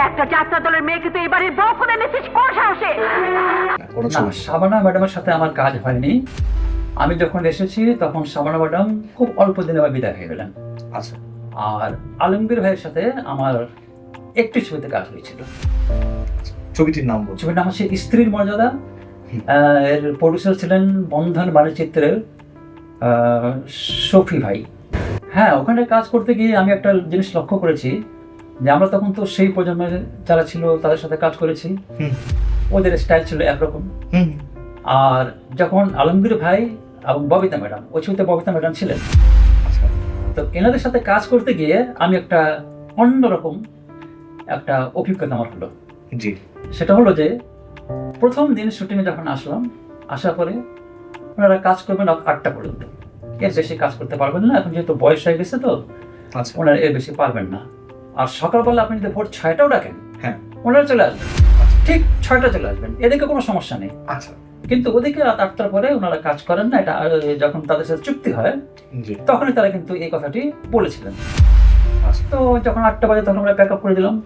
একটা যাত্রা দলের মেয়েকে তো এবারে বউ করে এনেছিস কোন সাহসে? কোনো না সমস্যা। শাবানা ম্যাডামের সাথে আমার কাজ হয়নি। আমি যখন এসেছি তখন শাবানা ম্যাডাম খুব অল্প দিনে আবার বিদায় হয়ে গেলেন। আচ্ছা। আর আলমগীর ভাইয়ের সাথে আমার একটি ছবিতে কাজ হয়েছিল। ছবিটির নাম বলছো ছবির নাম হচ্ছে স্ত্রীর মর্যাদা। আহ, এর প্রডিউসার ছিলেন বন্ধন বাণিচিত্রের আহ, শফি ভাই। হ্যাঁ ওখানে কাজ করতে গিয়ে আমি একটা জিনিস লক্ষ্য করেছি। যে আমরা তখন তো সেই প্রজন্মের যারা ছিল তাদের সাথে কাজ করেছি। ওদের স্টাইল ছিল একরকম। আর যখন আলমগীর ভাই এবং ববিতা ম্যাডাম ওই ছবিতে ববিতা ম্যাডাম ছিলেন। আচ্ছা। তো এনাদের সাথে কাজ করতে গিয়ে আমি একটা অন্যরকম একটা অভিজ্ঞতা আমার হলো। জি। সেটা হলো যে প্রথম দিন শুটিংয়ে যখন আসলাম আসার পরে ওনারা কাজ করবেন আটটা পর্যন্ত। এর বেশি কাজ করতে পারবেন না এখন যেহেতু বয়স হয়ে গেছে তো আচ্ছা। ওনারা এর বেশি পারবেন না। আর সকালবেলা আপনি যদি ভোর ছয়টাও ডাকেন হ্যাঁ। ওনারা চলে আসবেন। ঠিক ছয়টা চলে আসবেন। এদিকে কোনো সমস্যা নেই। আচ্ছা। কিন্তু ওদিকে রাত আটটার পরে ওনারা কাজ করেন না এটা যখন তাদের সাথে চুক্তি হয় তখনই তারা কিন্তু এই কথাটি বলেছিলেন। আচ্ছা। তো যখন আটটা বাজে তখন আমরা প্যাক আপ করে দিলাম।